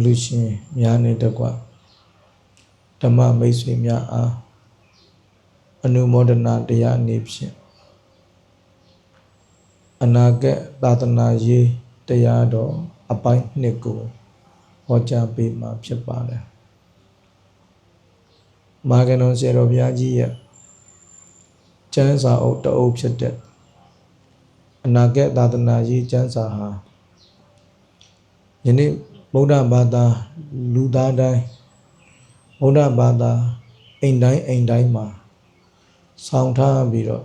အလူရှင်များနဲ့တကွဓမ္မမိတ်ဆွေများအားအနုမောဒနာတရားအနေဖြင့်အနာဂတ်သာသနာရေးတရားတော်အပိုင်းနှစ်ကိုဟောကြားပေးမှာဖြစ်ပါတယ်မာဂနုံစေတော်ဘုရားကြီးရဲ့ကျမ်းစာအုပ်တအုပ်ဖြစ်တဲ့အနာဂတ်သာသနာရေးကျမ်းစာဟာယနေ့ ဗုဒ္ဓဘာသာလူသားတိုင်းဗုဒ္ဓဘာသာအိမ်တိုင်းအိမ်တိုင်းမှာဆောင်းထားပြီးတော့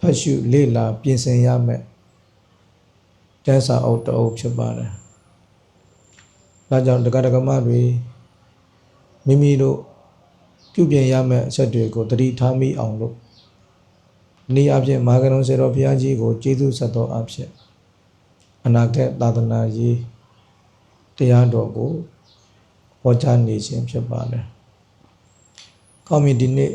ဖတ်ရှုလေ့လာပြင်ဆင်ရမယ်ကျမ်းစာအုပ်တအုပ်ဖြစ်ပါတယ်။ဒါကြောင့်တက္ကະမတွေမိမိတို့ပြုပြင်ရမယ့်အချက်တွေကိုသတိထားမိအောင်လို့ဤအဖြစ်မာဂရုံစေတော်ဘုရားကြီးကိုကျေးဇူးဆက်တော်အဖြစ်အနာဂတ်သာသနာရေး တရားတော်ကိုဟောကြားနေခြင်းဖြစ်ပါတယ်။ကောင်းပြီဒီနေ့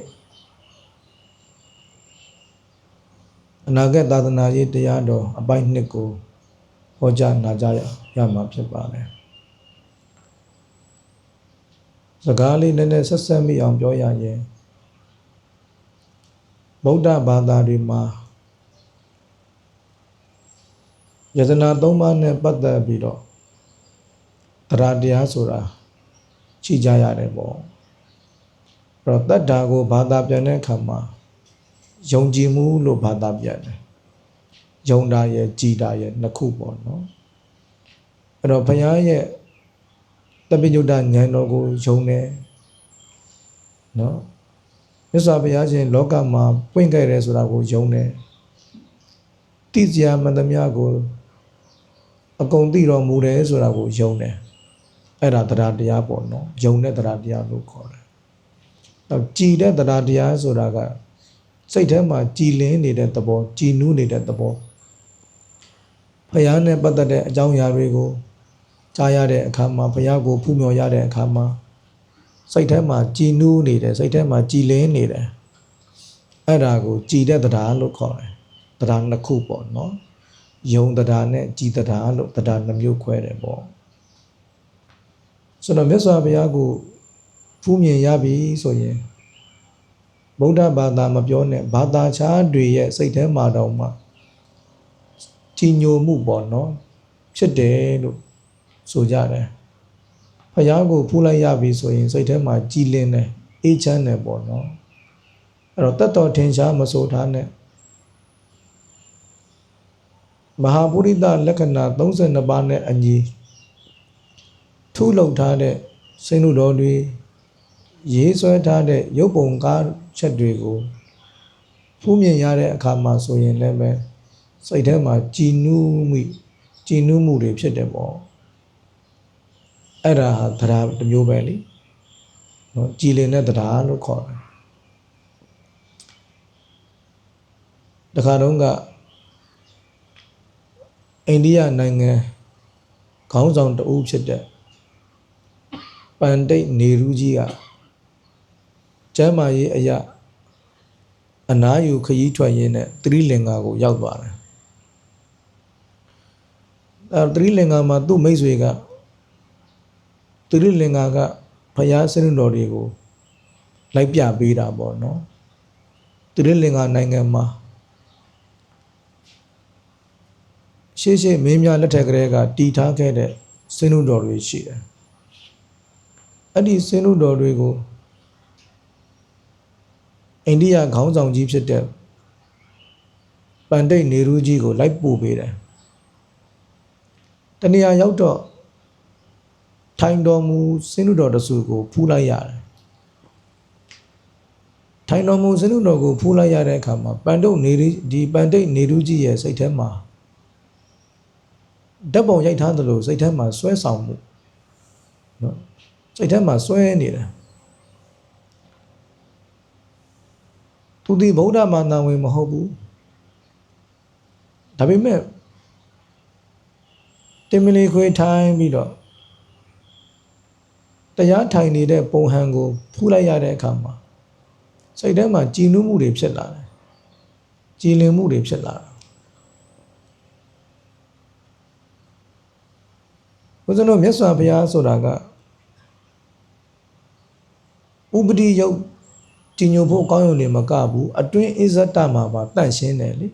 အနာဂတ်သာသနာရေးတရားတော်အပိုင်းနှစ်ကိုဟောကြားနာကြားရမှာဖြစ်ပါတယ်။စကားလေးနည်းနည်းဆက်ဆက်မိအောင်ပြောရရင်ဗုဒ္ဓဘာသာတွေမှာယတနာ၃ပါးနဲ့ပတ်သက်ပြီးတော့ တရားတရားဆိုတာရှိကြရတယ်ပေါ့အဲ့တော့တတ္တာကိုဘာသာပြန်တဲ့အခါမှာယုံကြည်မှုလို့ဘာသာပြန်တယ်ယုံတာရဲ့ကြည်တာရဲ့နှစ်ခုပေါ့နော်အဲ့တော့ဘုရားရဲ့တပိညုတဉာဏ်တော်ကိုယုံတယ်နော်မြတ်စွာဘုရားရှင်လောကမှာပွင့်ခဲ့တယ်ဆိုတာကိုယုံတယ်တိစရာမန္တမကိုအကုန်သိတော်မူတယ်ဆိုတာကိုယုံတယ် အဲ့ဒါတရားတရားပေါ့နော်ယုံတဲ့တရားတရားလို့ခေါ်တယ်တော့ကြည်တဲ့တရားတရားဆိုတာကစိတ်ထဲမှာကြည်လင်းနေတဲ့သဘောကြည်နူးနေတဲ့သဘောဖယားနဲ့ပတ်သက်တဲ့အကြောင်းအရာတွေကိုကြားရတဲ့အခါမှာဘုရားကိုဖူးမြော်ရတဲ့အခါမှာစိတ်ထဲမှာကြည်နူးနေတယ်စိတ်ထဲမှာကြည်လင်းနေတယ်အဲ့ဒါကိုကြည်တဲ့တရားလို့ခေါ်တယ်တရားနှစ်ခုပေါ့နော်ယုံတရားနဲ့ကြည်တရားလို့တရားနှမျိုးခွဲတယ်ပေါ့ ဆိုတော့မြတ်စွာဘုရားကိုဖူးမြင်ရပြီဆိုရင်ဗုဒ္ဓဘာသာမပြောနဲ့ဘာသာခြားတွေရဲ့စိတ်ထဲမှာတော့မှကြည်ညိုမှုပေါ့နော်ဖြစ်တယ်လို့ဆိုကြတယ်ဖယားကိုဖူးလိုက်ရပြီဆိုရင်စိတ်ထဲမှာကြည်လင်တယ်အေးချမ်းတယ်ပေါ့နော်အဲ့တော့တတ်တော်ထင်ရှားမဆိုထားနဲ့မဟာပုရိသလက္ခဏာ32ပါးနဲ့အညီ ထုလုပ်ထားတဲ့စိတ်နှုတော်တွေရေးဆွဲထားတဲ့ရုပ်ပုံကားချက်တွေကိုဖူးမြင်ရတဲ့အခါမှာဆိုရင်လည်းပဲစိတ်ထဲမှာကြည်နူးမှုကြည်နူးမှုတွေဖြစ်တယ်ပေါ့အဲ့ဒါဟာတရားတစ်မျိုးပဲလေနော်ကြည်လင်တဲ့တရားလို့ခေါ်တယ်တခါတုန်းကအိန္ဒိယနိုင်ငံခေါင်းဆောင်တဦးဖြစ်တဲ့ ပန်တိတ်နေရူးကြီးကကျမ်းမာရေးအရာအနာယူခရီးထွက်ရင်းနဲ့သရီလင်္ကာကိုရောက်သွားတယ်အဲသရီလင်္ကာမှာသူ့မိတ်ဆွေကသရီလင်္ကာကဘုရားစနုတော်တွေကိုလိုက်ပြပေးတာပေါ့နော်သရီလင်္ကာနိုင်ငံမှာရှေ့ရှေ့မင်းများလက်ထက်ကလေးကတီထားခဲ့တဲ့စနုတော်တွေရှိတယ် အဲ့ဒီစနုတော်တွေကိုအိန္ဒိယခေါင်းဆောင်ကြီးဖြစ်တဲ့ပန်တိတ်နေရူးကြီးကိုလိုက်ပို့ပေးတယ်တနေရာရောက်တော့ထိုင်တော်မူစင်းလူတော်တဆူကိုဖူးလိုက်ရတယ်ထိုင်တော်မူစင်းလူတော်ကိုဖူးလိုက်ရတဲ့အခါမှာပန်တုတ်နေဒီပန်တိတ်နေရူးကြီးရဲ့စိတ်ထဲမှာဓာတ်ပုံရိုက်ထားသလိုစိတ်ထဲမှာဆွဲဆောင်မှုနော် စိတ်ထဲမှာဆွဲနေတယ်သူဒီဗုဒ္ဓမာနဝင်မဟုတ်ဘူးဒါပေမဲ့တင်မလီခွေထိုင်းပြီးတော့တရားထိုင်နေတဲ့ပုံဟန်ကိုဖူးလိုက်ရတဲ့အခါမှာစိတ်ထဲမှာကြည်နူးမှုတွေဖြစ်လာတယ်ကြည်လင်မှုတွေဖြစ်လာတယ်ဘုဦးဇင်းတို့မြတ်စွာဘုရားဆိုတာက ဥပတိယုတ်ကြည်ညိုဖို့ကောင်းရုံနဲ့မကဘူးအတွင်းအစ္ဆတမှာပါတန့်ရှင်းတယ်လေ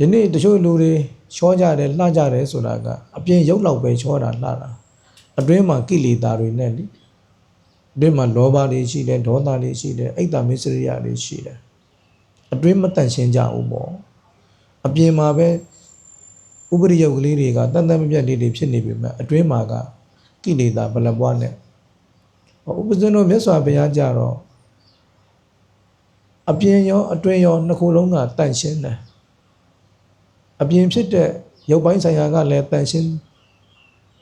ယနေ့တချို့လူတွေချောကြတယ်လှကြတယ်ဆိုတာကအပြင်ရုပ်လောက်ပဲချောတာလှတာအတွင်းမှာကိလေသာတွေနဲ့လေအတွင်းမှာလောဘတွေရှိတယ်ဒေါသတွေရှိတယ်အိတ်တမစ္စရိယတွေရှိတယ်အတွင်းမတန့်ရှင်းကြဘူးပေါ့အပြင်မှာပဲဥပရိယုတ်ကလေးတွေကတန်တန်မပြတ်လေးတွေဖြစ်နေပြီမဲ့အတွင်းမှာကကိလေသာဘလပွားနဲ့ဟော ဥပဇင်းတို့မြတ်စွာဘုရားကြတော့အပြင်ရောအတွင်းရောနှစ်ခုလုံးကတန့်ရှင်းတယ်အပြင်ဖြစ်တဲ့ရုပ်ပိုင်းဆိုင်ရာကလည်းတန့်ရှင်း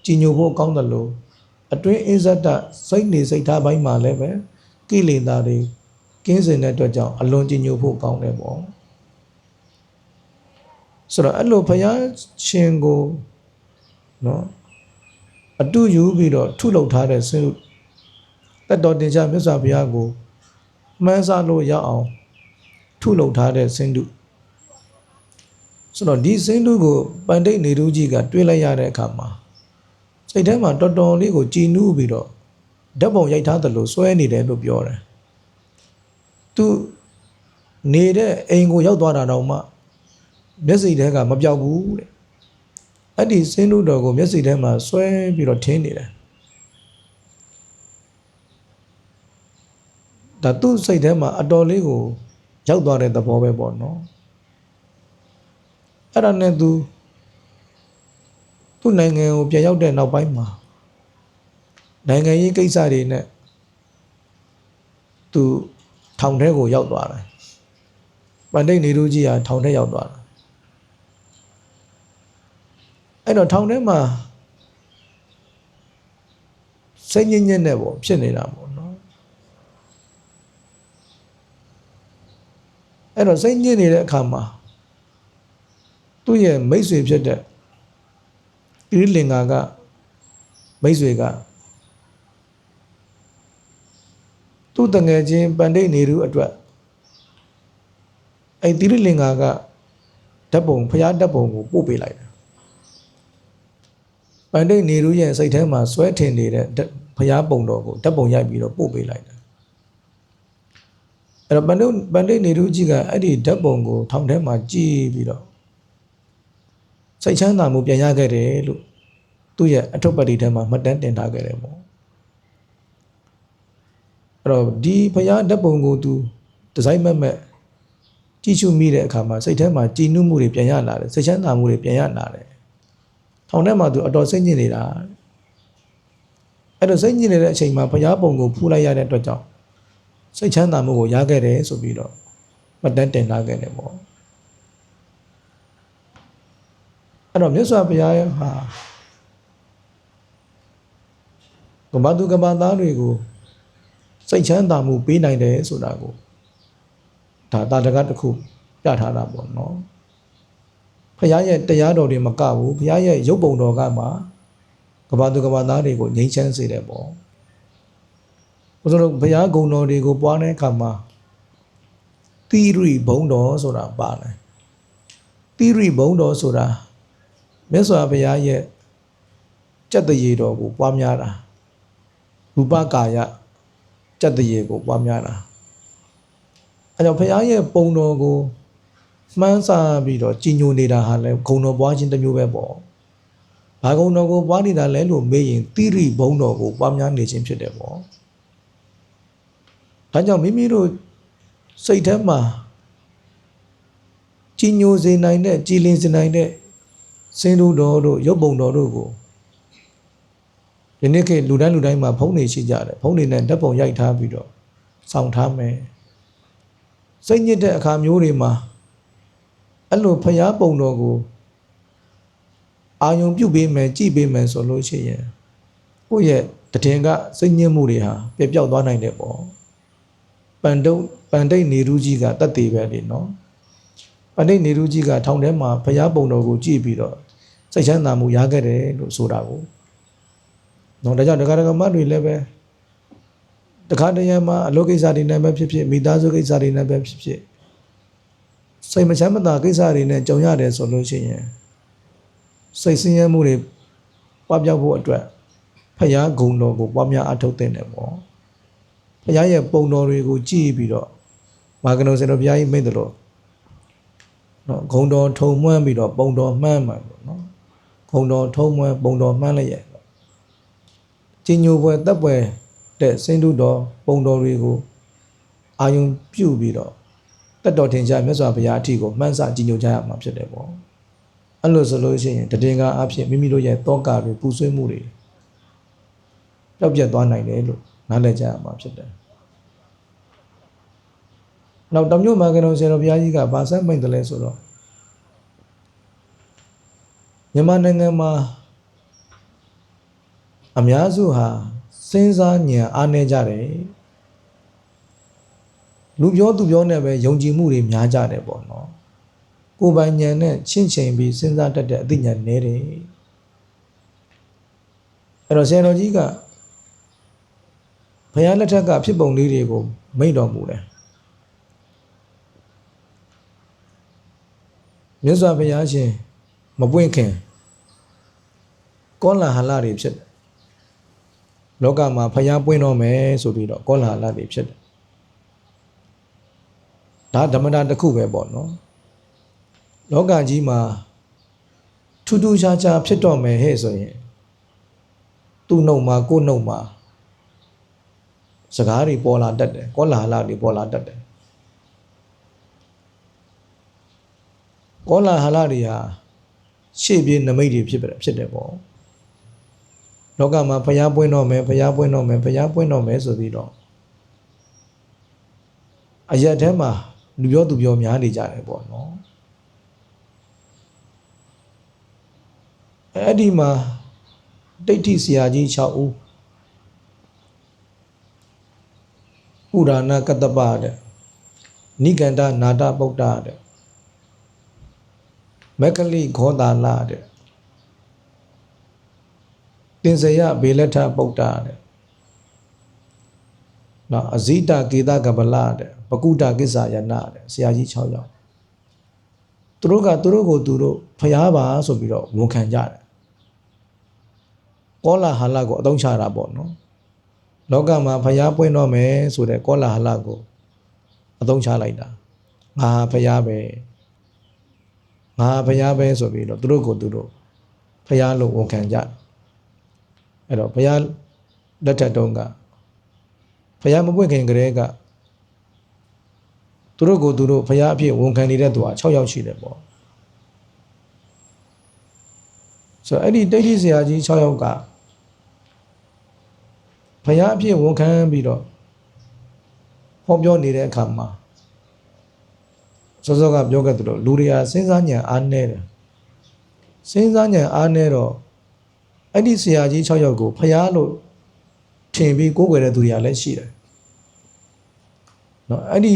ကြည်ညိုဖို့ကောင်းတယ်လို့အတွင်းအစ္ဆဒစိတ်နေစိတ်ထားပိုင်းမှာလည်းပဲကိလေသာတွေကင်းစင်တဲ့အတွက်ကြောင့်အလွန်ကြည်ညိုဖို့ကောင်းတယ်ပေါ့ဆိုတော့အဲ့လိုဘုရားရှင်ကိုနော်အတူယူပြီးတော့ထုလုပ်ထားတဲ့ဆင်း တက်တော်တင်ကြမြတ်စွာဘုရားကိုမှန်းစားလို့ရအောင်ထုလုပ်ထားတဲ့ဆင်းတုဆိုတော့ဒီဆင်းတုကိုပန္တိတ်နေရုကြီးကတွေးလိုက်ရတဲ့အခါမှာစိတ်ထဲမှာတော်တော်လေးကိုကြည်နူးပြီးတော့ဓာတ်ပုံရိုက်ထားတယ်လို့စွဲနေတယ်လို့ပြောတယ်သူနေတဲ့အိမ်ကိုရောက်သွားတာတော့မှမျက်စိထဲကမပြောက်ဘူးတဲ့အဲ့ဒီစင်းတို့တော်ကိုမျက်စိထဲမှာဆွဲပြီးတော့ထင်းနေတယ် ဒါသူ့စိတ်ထဲမှာအတော်လေးကိုရောက်သွားတဲ့သဘောပဲပေါ့နော်အဲ့ဒါနဲ့သူသူ့နိုင်ငံကိုပြန်ရောက်တဲ့နောက်ပိုင်းမှာနိုင်ငံရေးကိစ္စတွေနဲ့သူထောင်ထဲကိုရောက်သွားတယ်ပန္တိတ်နေလူကြီးကထောင်ထဲရောက်သွားတယ်အဲ့တော့ထောင်ထဲမှာစိတ်ညစ်ညစ်နဲ့ပေါ့ဖြစ်နေတာပေါ့နော် အဲ့တော့စိတ်ညစ်နေတဲ့အခါမှာသူ့ရဲ့မိတ်ဆွေဖြစ်တဲ့တိရိလင်္ကာကမိတ်ဆွေကသူ့တငယ်ချင်းပန္တိတ်နေရုအတွက်အဲ့တိရိလင်္ကာကဓာတ်ပုံဖျားဓာတ်ပုံကိုပို့ပေးလိုက်တယ်ပန္တိတ်နေရုရဲ့စိတ်ထဲမှာစွဲထင်နေတဲ့ဘုရားပုံတော်ကိုဓာတ်ပုံရိုက်ပြီးတော့ပို့ပေးလိုက်တယ် အဲ့တော့ပန္တိတ်ပန္တိတ်နေရုကြီးကအဲ့ဒီဓာတ်ပုံကိုထောင်ထဲမှာကြည့်ပြီးတော့စိတ်ချမ်းသာမှုပြန်ရခဲ့တယ်လို့သူ့ရဲ့အထုပ်ပတ္တိထဲမှာမှတ်တမ်းတင်ထားခဲ့တယ်ပေါ့အဲ့တော့ဒီဘုရားဓာတ်ပုံကိုသူဒီဇိုင်းမက်မက်ကြည့်ရှုမိတဲ့အခါမှာစိတ်ထဲမှာကြည်နုမှုတွေပြန်ရလာတယ်စိတ်ချမ်းသာမှုတွေပြန်ရလာတယ်ထောင်ထဲမှာသူအတော်စိတ်ညစ်နေတာအဲ့တော့စိတ်ညစ်နေတဲ့အချိန်မှာဘုရားပုံကိုဖူးလိုက်ရတဲ့အတွက်ကြောင့် စိတ်ချမ်းသာမှုကိုရခဲ့တယ်ဆိုပြီးတော့မတန်းတင်လာခဲ့တယ်ပေါ့အဲ့တော့မြတ်စွာဘုရားဟာကမ္ဘာသူကမ္ဘာသားတွေကိုစိတ်ချမ်းသာမှုပေးနိုင်တယ်ဆိုတာကိုဒါတာတကတစ်ခုပြထားတာပေါ့နော်ဖခင်ရဲ့တရားတော်တွေမကဘူးဖခင်ရဲ့ရုပ်ပုံတော်ကမှကဘာသူကဘာသားတွေကိုငြိမ်းချမ်းစေတယ်ပေါ့ ဘုရားတို့ဘုရားဂုဏ်တော်တွေကိုပွားတဲ့အခါမှာတိရိဘုံတော်ဆိုတာပါတယ်တိရိဘုံတော်ဆိုတာမြတ်စွာဘုရားရဲ့ကြက်တရေတော်ကိုပွားများတာရူပကာယကြက်တရေကိုပွားများတာအဲကြောင့်ဘုရားရဲ့ပုံတော်ကိုမှန်းဆပြီးတော့ကြည်ညိုနေတာဟာလဲဂုံတော်ပွားခြင်းတစ်မျိုးပဲပေါ့ဘာဂုံတော်ကိုပွားနေတာလဲလို့မေးရင်တိရိဘုံတော်ကိုပွားများနေခြင်းဖြစ်တယ်ပေါ့ ဒါကြောင့်မိမိတို့စိတ်ထဲမှာကြည်ညိုစေနိုင်တဲ့ကြည်လင်စေနိုင်တဲ့စင်တို့တော်တို့ရုပ်ပုံတော်တို့ကိုယနေ့ခေတ်လူတိုင်းလူတိုင်းမှာဖုန်းနေရှိကြတယ်ဖုန်းနေနဲ့ဓာတ်ပုံရိုက်ထားပြီးတော့စောင့်ထားမယ်စိတ်ညစ်တဲ့အခါမျိုးတွေမှာအဲ့လိုဖျားပုံတော်ကိုအာယုံပြုတ်ပေးမယ်ကြည်ပေးမယ်ဆိုလို့ရှိရင်ကိုယ့်ရဲ့တည်င်ကစိတ်ညစ်မှုတွေဟာပြပြောက်သွားနိုင်တယ်ပေါ့ ပန်တုံပန်တိတ်နေရူးကြီးကတတ်သေးပဲလေနော်ပန်တိတ်နေရူးကြီးကထောင်ထဲမှာဖျားပုံတော်ကိုကြည့်ပြီးတော့စိတ်ချမ်းသာမှုရခဲ့တယ်လို့ဆိုတာကိုနော်ဒါကြောင့်ဒကာဒကာမတွေလည်းပဲတခါတရံမှာအလုပ်ကိစ္စတွေနဲ့ပဲဖြစ်ဖြစ်မိသားစုကိစ္စတွေနဲ့ပဲဖြစ်ဖြစ်စိတ်မချမ်းမသာကိစ္စတွေနဲ့ကြုံရတယ်ဆိုလို့ရှိရင်စိတ်ဆင်းရဲမှုတွေပွားပြောက်ဖို့အတွက်ဖရာဂုံတော်ကိုပွားများအထောက်တင်တယ်ပေါ့ ဖရာရဲ့ပုံတော်တွေကိုကြည့်ပြီးတော့မာကနုံစင်တော်ဘုရားကြီးမိတ်တယ်လို့နော်ဂုံတော်ထုံမွမ်းပြီးတော့ပုံတော်မှန်းမှန်ပေါ့နော်ဂုံတော်ထုံမွမ်းပုံတော်မှန်းလိုက်ရဲ့ကျင်ညိုပွဲတပ်ပွဲတဲ့စင်တုတော်ပုံတော်တွေကိုအာယုံပြုတ်ပြီးတော့တက်တော်ထင်ရှားမြတ်စွာဘုရားအထီကိုမှန်းဆကြည်ညိုကြရမှာဖြစ်တယ်ပေါ့အဲ့လိုဆိုလို့ရှိရင်တည်ငါအဖြစ်မိမိတို့ရဲ့တောကတွေပူဆွေးမှုတွေပျောက်ပြတ်သွားနိုင်တယ်လို့ နားလည်ကြရမှာဖြစ်တယ်နောက်တမျိုးမာကတော်ဆရာတော်ဘုရားကြီးကဗာဆက်မိတ်တယ်လဲဆိုတော့မြန်မာနိုင်ငံမှာအများစုဟာစဉ်းစားဉာဏ်အားနည်းကြတယ်လူပြောသူပြောနဲ့ပဲယုံကြည်မှုတွေများကြတယ်ပေါ့နော်ကိုယ်ပိုင်ဉာဏ်နဲ့ချင့်ချိန်ပြီးစဉ်းစားတတ်တဲ့အသိဉာဏ်နည်းတယ်အဲ့တော့ဆရာတော်ကြီးက ဘုရားလက်ထက်ကဖြစ်ပုံလေးတွေကိုမိန့်တော်မူတယ်မြတ်စွာဘုရားရှင်မပွင့်ခင်ကောလာဟလတွေဖြစ်တယ်လောကမှာဖျားပွင့်တော့မယ်ဆိုပြီးတော့ကောလာဟလတွေဖြစ်တယ်ဒါဓမ္မတာတစ်ခုပဲပေါ့နော်လောကကြီးမှာထူးထူးခြားခြားဖြစ်တော့မယ်ဟဲ့ဆိုရင်သူ့နှုတ်မှာကိုယ်နှုတ်မှာ စကားတွေပေါ်လာတတ်တယ်ကောလာဟလတွေပေါ်လာတတ်တယ်ကောလာဟလတွေဟာရှေ့ပြေးနမိတ်တွေဖြစ်တယ်ဖြစ်တယ်ပေါ့လောကမှာဖျားပွင့်တော့မယ်ဖျားပွင့်တော့မယ်ဖျားပွင့်တော့မယ်ဆိုပြီးတော့အရက်ထဲမှာလူပြောသူပြောများနေကြတယ်ပေါ့နော်အဲ့ဒီမှာတိဋ္ဌိဆရာကြီး6ဦး ဥဒါနာကတ္တပတဲ့နိကန္ဒနာတပုဒ္ဒတဲ့မက္ကလိခောတာလတဲ့တင်စရဘေလက်ထပုဒ္ဒတဲ့နော်အဇိတကေတကပလတဲ့ပကုတ္တကိစ္ဆာယနာတဲ့ဆရာကြီး6ယောက်သူတို့ကသူတို့ကိုသူတို့ဖျားပါဆိုပြီးတော့ဝန်ခံကြတယ်ကောလာဟလကိုအသုံးချတာပေါ့နော် လောကမှာဖျားပွင့်တော့မယ်ဆိုတဲ့ကောလာဟလကိုအသုံးချလိုက်တာငါဖျားပဲငါဖျားပဲဆိုပြီးတော့သူတို့ကိုသူတို့ဖျားလို့ဝန်ခံကြတယ်အဲ့တော့ဘုရားလက်ထက်တုန်းကဘုရားမပွင့်ခင်ကလေးကသူတို့ကိုသူတို့ဘုရားအဖြစ်ဝန်ခံနေတဲ့သူက6ယောက်ရှိတယ်ပေါ့ဆိုတော့အဲ့ဒီတိဋ္ဌိဆရာကြီး6ယောက်က ဘုရားအဖြစ်ဝန်ခံပြီးတော့ဟောပြောနေတဲ့အခါမှာစောစောကပြောခဲ့သလိုလူတွေကစဉ်းစားဉာဏ်အားနည်းတယ်စဉ်းစားဉာဏ်အားနည်းတော့အဲ့ဒီဆရာကြီး6ယောက်ကိုဖျားလို့ထင်ပြီးကိုးကွယ်တဲ့သူတွေကလည်းရှိတယ်နော်အဲ့ဒီ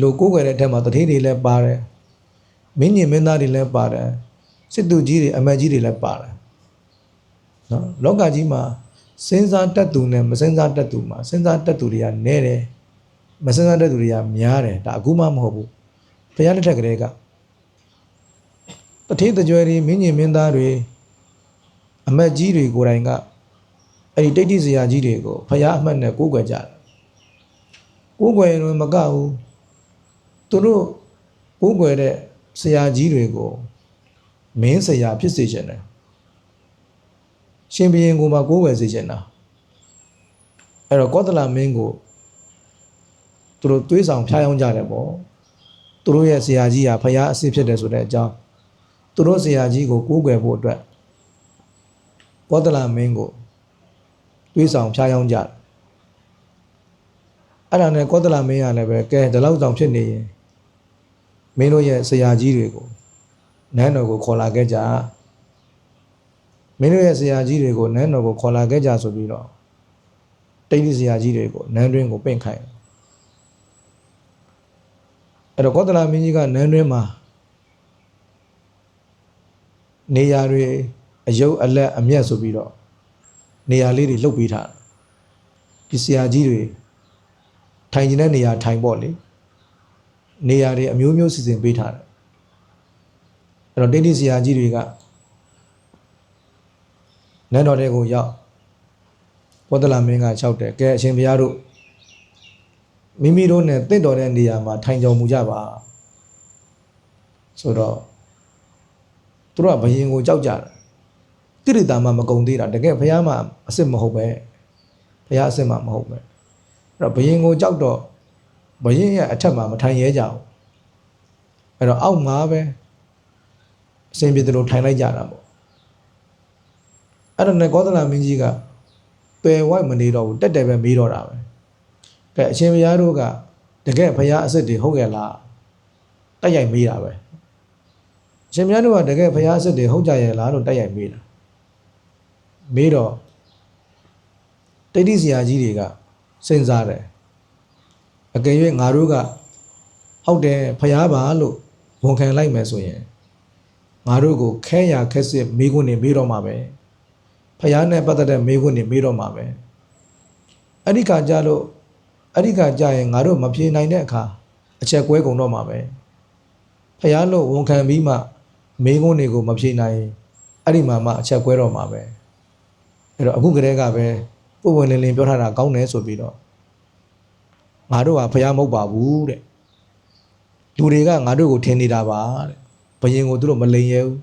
လိုကိုးကွယ်တဲ့အထက်မှာတထေးတွေလည်းပါတယ်မင်းညင်မင်းသားတွေလည်းပါတယ်စစ်သူကြီးတွေအမတ်ကြီးတွေလည်းပါတယ်နော်လောကကြီးမှာ စဉ်းစားတတ်သူနဲ့မစဉ်းစားတတ်သူမှာစဉ်းစားတတ်သူတွေကနည်းတယ်မစဉ်းစားတတ်သူတွေကများတယ်ဒါအခုမှမဟုတ်ဘူးဘုရားလက်ထက်ကလေးကတထေးတကြွယ်တွေမင်းညင်မင်းသားတွေအမတ်ကြီးတွေကိုယ်တိုင်ကအဲ့ဒီတိတ်တိစရာကြီးတွေကိုဖျားအမှတ်နဲ့ကိုးကွယ်ကြတယ်ကိုးကွယ်ရင်မကဘူးသူတို့ကိုးကွယ်တဲ့ဆရာကြီးတွေကိုမင်းဆရာဖြစ်စေချင်တယ် ရှင်ဘုရင်ကိုမှကိုးကွယ်စေချင်တာအဲ့တော့ကောသလမင်းကိုသူတို့တွေးဆောင်ဖျားယောင်းကြတယ်ပေါ့သူတို့ရဲ့ဆရာကြီးဟာဖျားအစ်စ်ဖြစ်တယ်ဆိုတဲ့အကြောင်းသူတို့ဆရာကြီးကိုကိုးကွယ်ဖို့အတွက်ကောသလမင်းကိုတွေးဆောင်ဖျားယောင်းကြတယ်အဲ့ဒါနဲ့ကောသလမင်းကလည်းပဲကဲဒီလောက်ဆောင်ဖြစ်နေရင်မင်းတို့ရဲ့ဆရာကြီးတွေကိုနန်းတော်ကိုခေါ်လာခဲ့ကြ မင်းတို့ရဲ့ဆရာကြီးတွေကိုနန်းတော်ကိုခေါ်လာခဲ့ကြဆိုပြီးတော့တိတ်တိဆရာကြီးတွေကိုနန်းတွင်းကိုပင့်ခိုင်းအဲ့တော့ကောသလမင်းကြီးကနန်းတွင်းမှာနေရာတွေအယုတ်အလက်အမျက်ဆိုပြီးတော့နေရာလေးတွေလုတ်ပေးထားဒီဆရာကြီးတွေထိုင်ကျင်တဲ့နေရာထိုင်ပေါ့လေနေရာတွေအမျိုးမျိုးစီစဉ်ပေးထားတယ်အဲ့တော့တိတိဆရာကြီးတွေက နန်းတော်တွေကိုရောက်ဘောဒလာမင်းကလျှောက်တယ်ကဲအရှင်ဘုရားတို့မိမိတို့နဲ့တင့်တော်တဲ့နေရာမှာထိုင်ကြုံမူကြပါဆိုတော့သူတို့ကဘယင်ကိုကြောက်ကြတယ်တိရိတာမှမကုံသေးတာတကယ်ဘုရားမှအစ်စ်မဟုတ်ပဲဘုရားအစ်စ်မှမဟုတ်ပဲအဲ့တော့ဘယင်ကိုကြောက်တော့ဘယင်ရဲ့အထက်မှာမထိုင်ရဲကြဘူးအဲ့တော့အောက်မှာပဲအစဉ်ပြေတယ်လို့ထိုင်လိုက်ကြတာပေါ့ အဲ့တော့နဲ့ကောသလမင်းကြီးကပယ်ဝိုက်မနေတော့ဘူးတက်တယ်ပဲမေးတော့တာပဲကဲအရှင်ဘုရားတို့ကတကယ်ဘုရားအစ်စ်တွေဟုတ်ရဲ့လားတက်ရိုက်မေးတာပဲအရှင်ဘုရားတို့ကတကယ်ဘုရားအစ်စ်တွေဟုတ်ကြရဲ့လားလို့တက်ရိုက်မေးတာမေးတော့တိဋ္ဌိဆရာကြီးတွေကစဉ်းစားတယ်အကယ်၍ငါတို့ကဟုတ်တယ်ဘုရားပါလို့ဝန်ခံလိုက်မယ်ဆိုရင်ငါတို့ကိုခဲရခက်စစ်မေးခွန်းနေမေးတော့မှာပဲ ဖះနဲ့ပတ်သက်တဲ့မေးခွန်းနေမေးတော့မှာပဲအဲ့ဒီခါကြလို့အဲ့ဒီခါကြရင်ငါတို့မပြေနိုင်တဲ့အခါအချက်ကွဲကုန်တော့မှာပဲဖះလို့ဝန်ခံပြီးမှမေးခွန်းတွေကိုမပြေနိုင်အဲ့ဒီမှာမှအချက်ကွဲတော့မှာပဲအဲ့တော့အခုကတည်းကပဲပုံဝင်လင်းလင်းပြောထားတာကောင်းတယ်ဆိုပြီးတော့ငါတို့ကဖះမဟုတ်ပါဘူးတဲ့လူတွေကငါတို့ကိုထင်နေတာပါတဲ့ဘယင်ကိုသူတို့မလိန်ရဲဘူး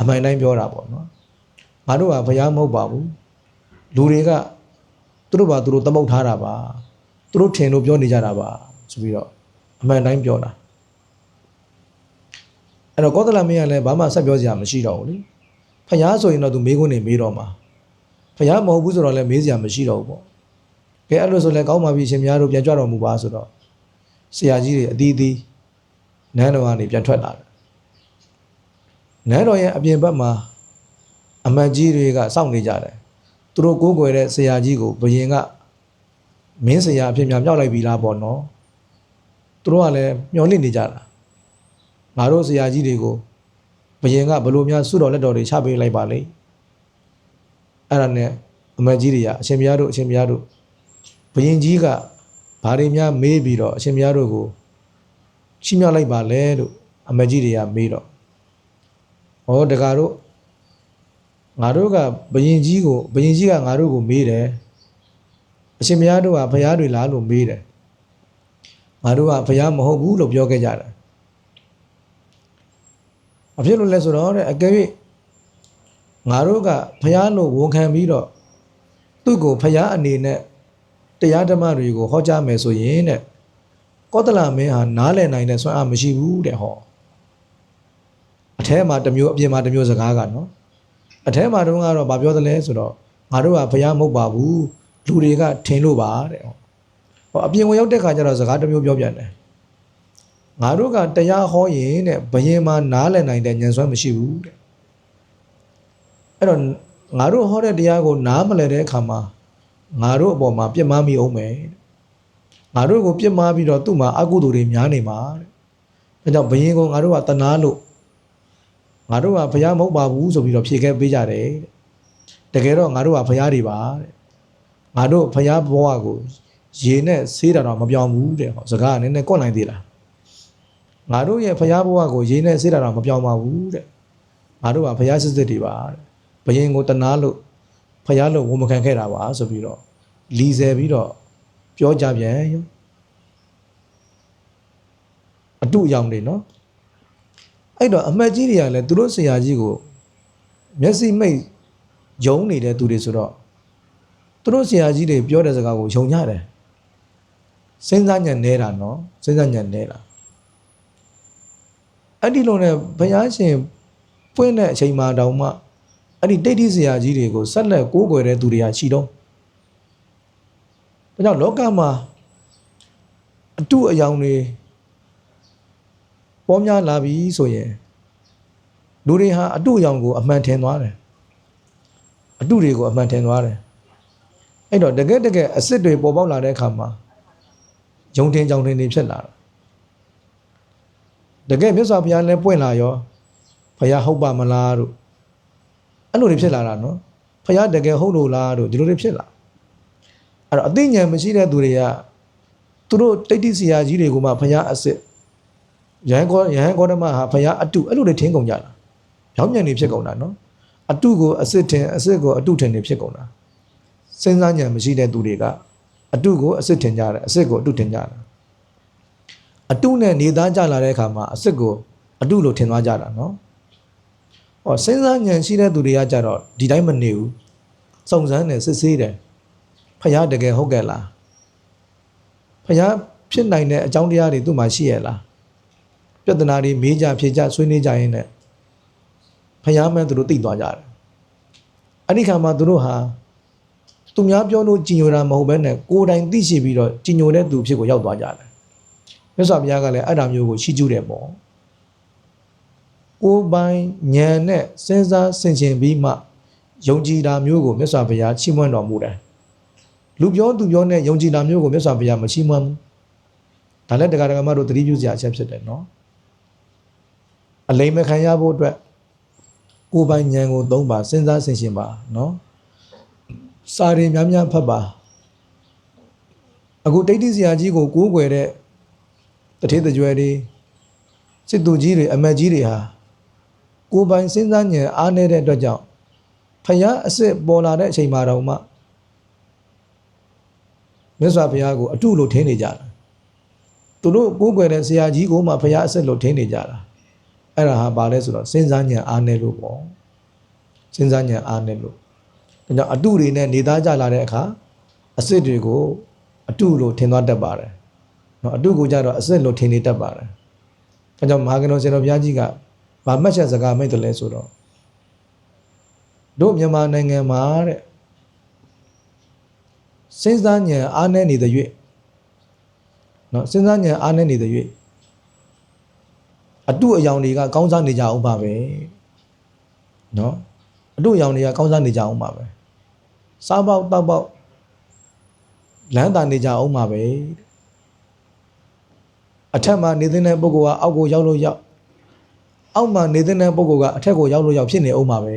အမှန်တိုင်းပြောတာပေါ့နော် ငါတို့ကဘုရားမဟုတ်ပါဘူးလူတွေကသူတို့ဘာသူတို့သမုတ်ထားတာပါသူတို့ထင်လို့ပြောနေကြတာပါဆိုပြီးတော့အမှန်တိုင်းပြောတာအဲ့တော့ကောသလမင်းကလည်းဘာမှဆက်ပြောစရာမရှိတော့ဘူးလေဖျားဆိုရင်တော့သူမေးခွန်းနေမေးတော့မှာဖျားမဟုတ်ဘူးဆိုတော့လည်းမေးစရာမရှိတော့ဘူးပေါ့ကဲအဲ့လိုဆိုလည်းကောင်းပါပြီရှင်များတို့ပြန်ကြွတော်မူပါဆိုတော့ဆရာကြီးတွေအသီးသီးနန်းတော်ကနေပြန်ထွက်လာတယ်နန်းတော်ရဲ့အပြင်ဘက်မှာ အမတ်ကြီးတွေကစောင့်နေကြတယ်သူတို့ကိုးကွယ်တဲ့ဆရာကြီးကိုဘယင်ကမင်းဆရာအဖြစ်များမြောက်လိုက်ပြီလားပေါ့နော်သူတို့ကလည်းမျောလင့်နေကြတာငါတို့ဆရာကြီးတွေကိုဘယင်ကဘလို့များစွတော်လက်တော်တွေချပေးလိုက်ပါလေအဲ့ဒါနဲ့အမတ်ကြီးတွေကအရှင်ဘုရားတို့အရှင်ဘုရားတို့ဘယင်ကြီးကဘာတွေများမေးပြီးတော့အရှင်ဘုရားတို့ကိုချီးမြှောက်လိုက်ပါလဲလို့အမတ်ကြီးတွေကမေးတော့ဟောတကားတို့ ငါတို့ကဘယင်ကြီးကိုဘယင်ကြီးကငါတို့ကိုမေးတယ်အရှင်ဘုရားတို့ကဘုရားတွေလားလို့မေးတယ်ငါတို့ကဘုရားမဟုတ်ဘူးလို့ပြောခဲ့ကြတယ်အဖြစ်လို့လဲဆိုတော့တဲ့အကယ်၍ငါတို့ကဘုရားလို့ဝန်ခံပြီးတော့သူ့ကိုဘုရားအနေနဲ့တရားဓမ္မတွေကိုဟောကြားမယ်ဆိုရင်တဲ့ကောသလမင်းဟာနားလည်နိုင်တဲ့ဆွမ်းအားမရှိဘူးတဲ့ဟောအထဲမှာတစ်မျိုးအပြင်မှာတစ်မျိုးစကားကနော် အထဲမှာတုန်းကတော့ဗာပြောသလဲဆိုတော့ငါတို့ကဘုရားမဟုတ်ပါဘူးလူတွေကထင်လို့ပါတဲ့ဟောအပြင်ဝင်ရောက်တဲ့ခါကျတော့စကားတစ်မျိုးပြောပြန်တယ်ငါတို့ကတရားဟောရင်တဲ့ဘယင်မှာနားလည်နိုင်တဲ့ဉာဏ်စွမ်းမရှိဘူးတဲ့အဲ့တော့ငါတို့ဟောတဲ့တရားကိုနားမလည်တဲ့အခါမှာငါတို့အပေါ်မှာပြစ်မှားမိအောင်မယ်တဲ့ငါတို့ကိုပြစ်မှားပြီးတော့သူ့မှာအကုသိုလ်တွေများနေမှာတဲ့ဒါကြောင့်ဘယင်ကိုငါတို့ကတနာလို့ ငါတို့ကဘုရားမဟုတ်ပါဘူးဆိုပြီးတော့ဖြေခဲ့ပေးကြတယ်တဲ့တကယ်တော့ငါတို့ကဘုရားတွေပါတဲ့ငါတို့ဘုရားဘဝကိုရေနဲ့ဆေးတာတော့မပြောင်းဘူးတဲ့ဟောစကားကနည်းနည်းကွက်နိုင်သေးလားငါတို့ရဲ့ဘုရားဘဝကိုရေနဲ့ဆေးတာတော့မပြောင်းပါဘူးတဲ့ငါတို့ကဘုရားစစ်စစ်တွေပါတဲ့ဘယင်ကိုတနာလို့ဘုရားလို့ဝန်မခံခဲ့တာပါဆိုပြီးတော့လီဆယ်ပြီးတော့ပြောကြပြန်ရောအတုအယောင်တွေနော် အဲ့တော့အမတ်ကြီးတွေကလည်းသူတို့ဆရာကြီးကိုမျက်စိမိတ်ယုံနေတဲ့သူတွေဆိုတော့သူတို့ဆရာကြီးတွေပြောတဲ့စကားကိုယုံကြတယ်စဉ်းစားညံနေတာနော်စဉ်းစားညံနေတာအဲ့ဒီလိုနဲ့ဘုရားရှင်ပွင့်တဲ့အချိန်မှတောင်မှအဲ့ဒီတိတ်တိဆရာကြီးတွေကိုဆက်လက်ကိုးကွယ်တဲ့သူတွေကရှိတော့ဒါကြောင့်လောကမှာအတုအယောင်တွေ ပေါ်များလာပြီဆိုရင်လူတွေဟာအတုအယောင်ကိုအမှန်ထင်သွားတယ်အတုတွေကိုအမှန်ထင်သွားတယ်အဲ့တော့တကယ်တကယ်အစ်စ်တွေပေါ်ပေါက်လာတဲ့အခါမှာယုံတင်ကြောင်တင်တွေဖြစ်လာတယ်တကယ်မြတ်စွာဘုရားလည်းပွင့်လာရောဘုရားဟုတ်ပါမလားတို့အဲ့လိုတွေဖြစ်လာတာနော်ဘုရားတကယ်ဟုတ်လို့လားတို့ဒီလိုတွေဖြစ်လာအဲ့တော့အသိဉာဏ်မရှိတဲ့သူတွေကသူတို့တိတ်တိစီယာကြီးတွေကိုမှဘုရားအစ်စ် ရဟန်းကောရဟန်းကောဓမဟာဖရာအတုအဲ့လိုတွေထင်းကုန်ကြတာ။ရောင်းမြန်နေဖြစ်ကုန်တာနော်အတုကိုအစစ်ထင်အစစ်ကိုအတုထင်နေဖြစ်ကုန်တာစဉ်းစားဉာဏ်မရှိတဲ့သူတွေကအတုကိုအစစ်ထင်ကြတယ်အစစ်ကိုအတုထင်ကြတယ်အတုနဲ့နေသားကြလာတဲ့အခါမှာအစစ်ကိုအတုလို့ထင်သွားကြတာနော်ဟောစဉ်းစားဉာဏ်ရှိတဲ့သူတွေကကြတော့ဒီတိုင်းမနေဘူးစုံစမ်းတယ်စစ်ဆေးတယ်ဖယားတကယ်ဟုတ်ကဲ့လားဖယားဖြစ်နိုင်တဲ့အကြောင်းတရားတွေသူ့မှာရှိရဲ့လား ပြဿနာတွေမေးကြဖြေကြဆွေးနွေးကြရင်းနဲ့ဖယားမှန်းသူတို့သိသွားကြတယ်အဲ့ဒီခါမှာသူတို့ဟာသူများပြောလို့ကြည်ညိုတာမဟုတ်ဘဲနဲ့ကိုယ်တိုင်သိရှိပြီးတော့ကြည်ညိုတဲ့သူဖြစ်ကိုရောက်သွားကြတယ်မြတ်စွာဘုရားကလည်းအဲ့ဒါမျိုးကိုရှိကျူးတယ်ပေါ့ကိုယ်ပိုင်ဉာဏ်နဲ့စဉ်းစားဆင်ခြင်ပြီးမှယုံကြည်တာမျိုးကိုမြတ်စွာဘုရားချီးမွမ်းတော်မူတယ်လူပြောသူပြောနဲ့ယုံကြည်တာမျိုးကိုမြတ်စွာဘုရားမချီးမွမ်းဘူးဒါလည်းတရားဓမ္မတို့သတိပြုစရာအချက်ဖြစ်တယ်နော် အလိမ်မခံရဖို့အတွက်ကိုယ်ပိုင်ဉာဏ်ကိုသုံးပါစဉ်းစားဆင်ခြင်ပါနော်စာရီများများဖတ်ပါအခုတိတ်တိစရာကြီးကိုကိုးကွယ်တဲ့တထေးတကြွယ်တွေစစ်သူကြီးတွေအမတ်ကြီးတွေဟာကိုယ်ပိုင်စဉ်းစားဉာဏ်အားနည်းတဲ့အတွက်ကြောင့်ဖယားအစ်စ်ပေါ်လာတဲ့အချိန်မှာတော့မှမြတ်စွာဘုရားကိုအတုလို့ထင်နေကြတာသူတို့ကိုးကွယ်တဲ့ဆရာကြီးကိုမှဖယားအစ်စ်လို့ထင်နေကြတာ အဲ့ဒါဟာဘာလဲဆိုတော့စဉ်းစားဉာဏ်အားနည်းလို့ပေါ့စဉ်းစားဉာဏ်အားနည်းလို့ဒါကြောင့်အတုတွေနဲ့နေသားကြလာတဲ့အခါအစ်စ်တွေကိုအတုလို့ထင်သွားတတ်ပါတယ်နော်အတုကိုကြတော့အစ်စ်လို့ထင်နေတတ်ပါတယ်ဒါကြောင့်မဟာကဏ္ဍဆရာတော်ဘုရားကြီးကဗာမှတ်ချက်စကားမိတ်တယ်လဲဆိုတော့တို့မြန်မာနိုင်ငံမှာတဲ့စဉ်းစားဉာဏ်အားနည်းနေတဲ့၍နော်စဉ်းစားဉာဏ်အားနည်းနေတဲ့၍ အတုအယောင်တွေကကောင်းစားနေကြအောင်ပါပဲနော်အတုအယောင်တွေကကောင်းစားနေကြအောင်ပါပဲစားပေါက်တောက်ပေါက်လမ်းတာနေကြအောင်ပါပဲအထက်မှာနေတဲ့ပုဂ္ဂိုလ်ကအောက်ကိုရောက်လို့ရောက်အောက်မှာနေတဲ့ပုဂ္ဂိုလ်ကအထက်ကိုရောက်လို့ရောက်ဖြစ်နေအောင်ပါပဲ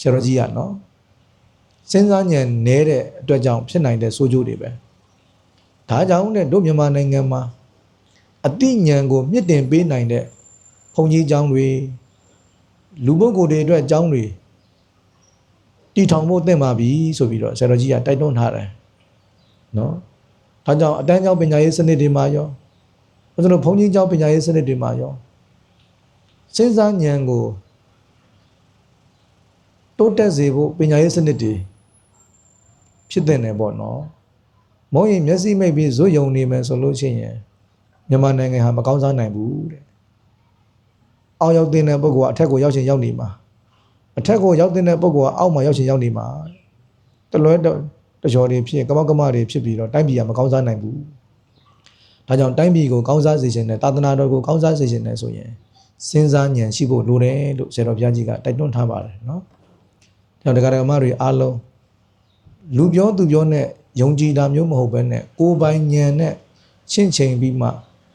ဆရာတော်ကြီးကနော်စဉ်းစားဉာဏ်နဲတဲ့အတွက်ကြောင့်ဖြစ်နိုင်တဲ့ဆိုးကျိုးတွေပဲဒါကြောင့်တဲ့တို့မြန်မာနိုင်ငံမှာ အတိဉာဏ်ကိုမြင့်တင်ပေးနိုင်တဲ့ဘုံကြီးเจ้าတွေလူပုဂ္ဂိုလ်တွေအတွက်အကြောင်းတွေတည်ထောင်ဖို့သင့်ပါပြီဆိုပြီးတော့ဆရာတော်ကြီးကတိုက်တွန်းထားတယ်နော်ဒါကြောင့်အတန်းကျောင်းပညာရေးစနစ်တွေမှာရောဘုရားတို့ဘုန်းကြီးကျောင်းပညာရေးစနစ်တွေမှာရောစဉ်းစားဉာဏ်ကိုတိုးတက်စေဖို့ပညာရေးစနစ်တွေဖြစ်တဲ့နယ်ပေါ့နော်မဟုတ်ရင်မျက်စိမိတ်ပြီးဇွတ်ယုံနေမယ်ဆိုလို့ရှိရင် မြန်မာနိုင်ငံဟာမကောင်းစားနိုင်ဘူးတဲ့အောက်ရောက်တဲ့ပုဂ္ဂိုလ်ကအထက်ကိုရောက်ချင်ရောက်နေမှာအထက်ကိုရောက်တဲ့ပုဂ္ဂိုလ်ကအောက်မှာရောက်ချင်ရောက်နေမှာတလွဲတော့တကြော်တွေဖြစ်ကမောက်ကမတွေဖြစ်ပြီးတော့တိုင်းပြည်ကမကောင်းစားနိုင်ဘူးဒါကြောင့်တိုင်းပြည်ကိုကောင်းစားစေခြင်းနဲ့သာသနာတော်ကိုကောင်းစားစေခြင်းနဲ့ဆိုရင်စဉ်းစားဉာဏ်ရှိဖို့လိုတယ်လို့ဆရာတော်ဘုရားကြီးကတိုက်တွန်းထားပါတယ်နော်။ဒါကြောင့်တရားဓမ္မတွေအားလုံးလူပြောသူပြောနဲ့ယုံကြည်တာမျိုးမဟုတ်ဘဲနဲ့ကိုယ်ပိုင်ဉာဏ်နဲ့ရှင်းချိန်ပြီးမှ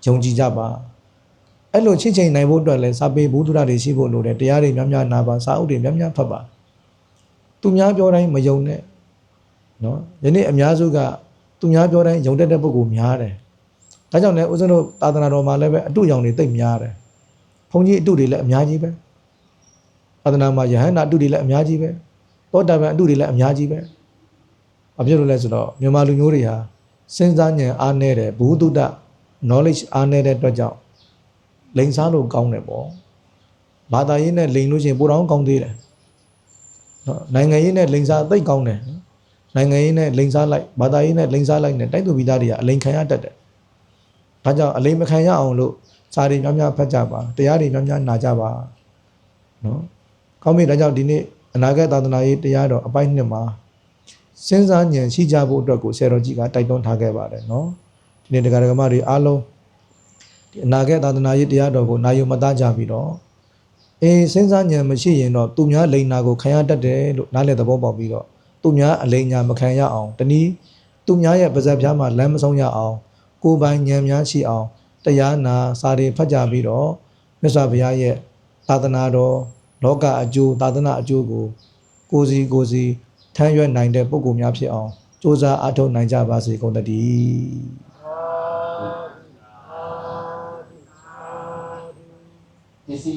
ယုံကြည်ကြပါ။အဲ့လိုရှင်းချိန်နိုင်ဖို့အတွက်လည်းစာပေဘုဒ္ဓရာတွေရှိဖို့လိုတယ်တရားတွေများများနာပါစာအုပ်တွေများများဖတ်ပါ။သူများပြောတိုင်းမယုံနဲ့နော်။ယနေ့အများစုကသူများပြောတိုင်းယုံတတ်တဲ့ပုဂ္ဂိုလ်များတယ်။ဒါကြောင့်လည်းဦးဇင်းတို့သာသနာတော်မှာလည်းပဲအတုရောင်တွေသိပ်များတယ်။ဘုန်းကြီးအတုတွေလည်းအများကြီးပဲ။သာသနာမှာယဟန္တာအတုတွေလည်းအများကြီးပဲ။သောတာပန်အတုတွေလည်းအများကြီးပဲ။အဖြစ်လို့လဲဆိုတော့မြန်မာလူမျိုးတွေဟာစဉ်းစားဉာဏ်အားနည်းတယ်ဘုဒ္ဓတ knowledge အားနည်းတဲ့အတွက်ကြောင့်လိန်စားလို့ကောင်းတယ်ပေါ့။ဘာသာရေးနဲ့လိန်လို့ရှိရင်ပိုတော့ကောင်းသေးတယ်။နော်နိုင်ငံရေးနဲ့လိန်စားသိပ်ကောင်းတယ်။နိုင်ငံရေးနဲ့လိန်စားလိုက်ဘာသာရေးနဲ့လိန်စားလိုက်နဲ့တိုက်သူပြည်သားတွေကအလိန်ခံရတတ်တယ်။ဒါကြောင့်အလိန်မခံရအောင်လို့စာတွေများများဖတ်ကြပါတရားတွေများများနာကြပါနော်။ကောင်းပြီဒါကြောင့်ဒီနေ့အနာဂတ်သာသနာရေးတရားတော်အပိုင်းနှစ်မှာစဉ်းစားဉာဏ်ရှိကြဖို့အတွက်ကိုဆရာတော်ကြီးကတိုက်တွန်းထားခဲ့ပါတယ်နော်။ ဒီနေ့တရားဓမ္မတွေအားလုံးဒီအနာဂတ်သာသနာရေးတရားတော်ကိုနာယုံမသားကြပြီးတော့အေးစဉ်းစားဉာဏ်မရှိရင်တော့သူများလိန်နာကိုခံရတတ်တယ်လို့နားလည်သဘောပေါက်ပြီးတော့သူများအလိန်ညာမခံရအောင်တနည်းသူများရဲ့ပါဇက်ပြားမှာလမ်းမဆုံးရအောင်ကိုယ်ပိုင်ဉာဏ်များရှိအောင်တရားနာစာတွေဖတ်ကြပြီးတော့မြတ်စွာဘုရားရဲ့သာသနာတော်လောကအကျိုးသာသနာအကျိုးကိုကိုယ်စီကိုယ်စီထမ်းရွက်နိုင်တဲ့ပုဂ္ဂိုလ်များဖြစ်အောင်စ조사အားထုတ်နိုင်ကြပါစေကုန်သတည်း decir